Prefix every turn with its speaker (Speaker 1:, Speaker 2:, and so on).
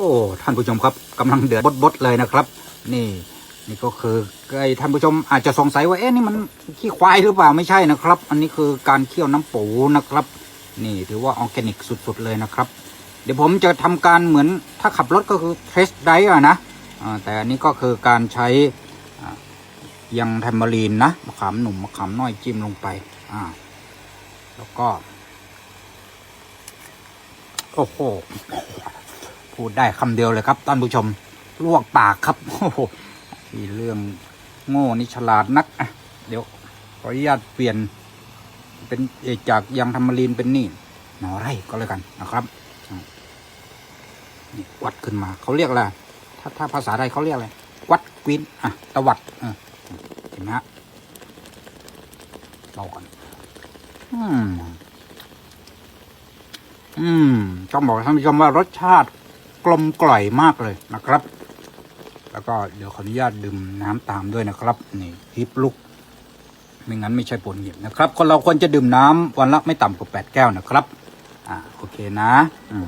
Speaker 1: โอ้ท่านผู้ชมครับกำลังเดือดบดๆเลยนะครับ นี่ นี่ก็คือไอ้ท่านผู้ชมอาจจะสงสัยว่าเอ๊ะนี่มันขี้ควายหรือเปล่าไม่ใช่นะครับ อันนี้คือการเคี่ยวน้ำปูนะครับ นี่ถือว่าออร์แกนิกสุดๆเลยนะครับ เดี๋ยวผมจะทำการเหมือนถ้าขับรถก็คือเทสไดอะนะแต่อันนี้ก็คือการใช้อ่ายังแทมเบอรีนนะมะขามหนุ่มมะขามน้อยจิ้มลงไปอ่าแล้วก็ โอ้โห พูดได้คำเดียวเลยครับท่านผู้ชมลวกปากครับโอ้โหมีเรื่องโง่นี่ฉลาดนักอะเดี๋ยวขออนุญาตเปลี่ยน เป็นเอจากยางธรรมรีนเป็นนี่หนอไร่ก็แล้วกันนะครับนี่วัดขึ้นมาเขาเรียกอะไรถ้าถ้าภาษาไทยเขาเรียกอะไรวัดกวินอะตวัดเห็นไหมฮะเบาก่อนอืม อืมต้องบอกท่านผู้ชมว่ารสชาติ ลมกล่อยมากเลยนะครับ แล้วก็เดี๋ยวขออนุญาตดื่มน้ำตามด้วยนะครับ นี่ฮิปลุกไม่งั้นไม่ใช่ผลหยิบนะครับ คนเราควรจะดื่มน้ำวันละไม่ต่ำกว่าแปดแก้วนะครับ อ่าโอเคนะ อืม